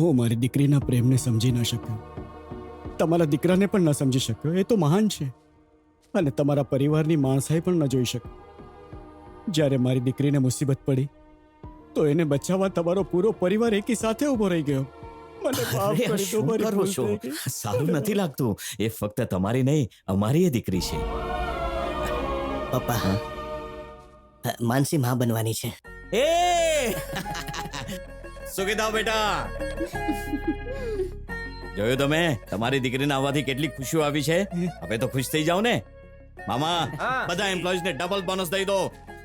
હું મારી દીકરીના પ્રેમને સમજી ન શક્યો. તમારા દીકરાને પણ ન સમજી શક્યો. એ તો મહાન છે. અને તમારા પરિવારની માણસાઈ પણ ન જોઈ શક્યો. જ્યારે મારી દીકરીને મુસીબત પડી તો એને બચાવવા તમારો પૂરો પરિવાર એકી સાથે ઊભો રહી ગયો. સારું નથી લાગતું. એ ફક્ત તમારી નહીં અમારી એ દીકરી છે. પપ્પા માનસી માં બનવાની છે. એ! શું કીધા બેટા. જોયું તમે? તમારી દીકરીને આવવાથી કેટલી ખુશીઓ આવી છે. હવે તો ખુશ થઈ જાવ ને. મામા બધા એમ્પ્લોઈઝ ને ડબલ બોનસ દઈ દો.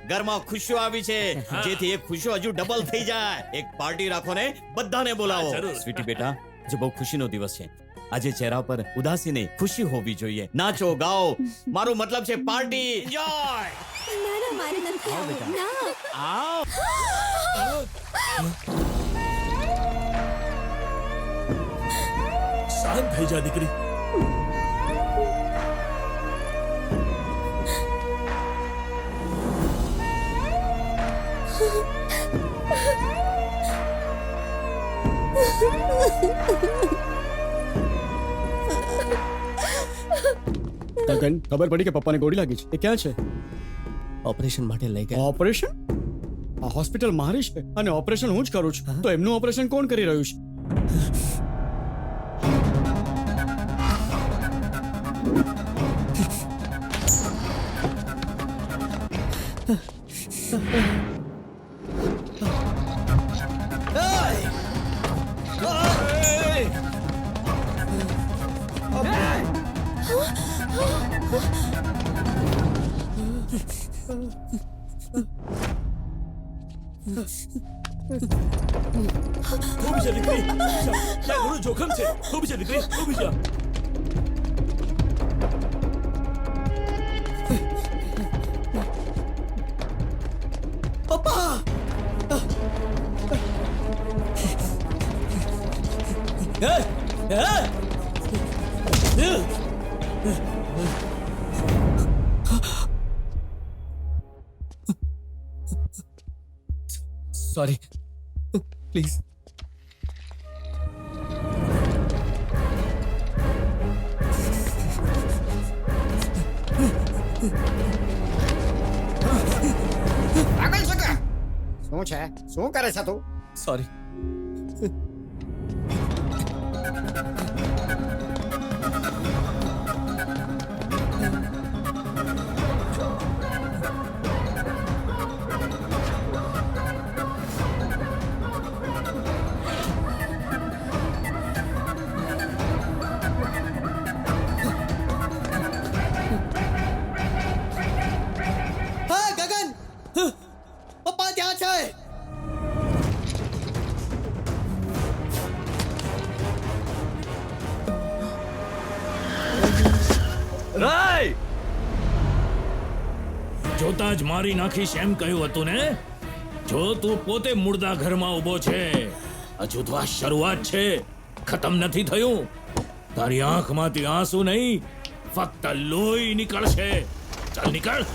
ઘરમાં ખુશીઓ આવી છે. જેથી એ ખુશીઓ હજુ ડબલ થઈ જાય. એક પાર્ટી રાખો ને બધાને બોલાવો. સ્વીટી બેટા જે બહુ ખુશીનો દિવસ છે. આજે ચહેરા પર ઉદાસી નહીં ખુશી હોવી જોઈએ. નાચો ગાઓ. મારો મતલબ છે પાર્ટી એન્જોય ના ના મારે નથી આવવું. ના. શાંત થઈ જા દીકરી. ગગન ખબર પડી કે પપ્પાને ગોળી લાગી છે? એ ક્યાં છે? ઓપરેશન માટે લઈ ગયા. ઓપરેશન? આ હોસ્પિટલ મારી છે અને ઓપરેશન હું જ કરું છું. તો એમનું ઓપરેશન કોણ કરી રહ્યું છે? ઊભી જા દીકરી જા, જા, ઘણું જોખમ છે ઊભી જા દીકરી શું છે? શું કરે છે તું? સોરી જોતા જ મારી નાખીશ એમ કહ્યું હતું ને? જો તું પોતે મુર્દા ઘરમાં ઊભો છે, હજુ તો આ શરૂઆત છે. ખતમ નથી થયું. તારી આંખમાંથી આંસુ નહીં, ફક્ત લોહી નીકળશે. ચાલ નીકળ.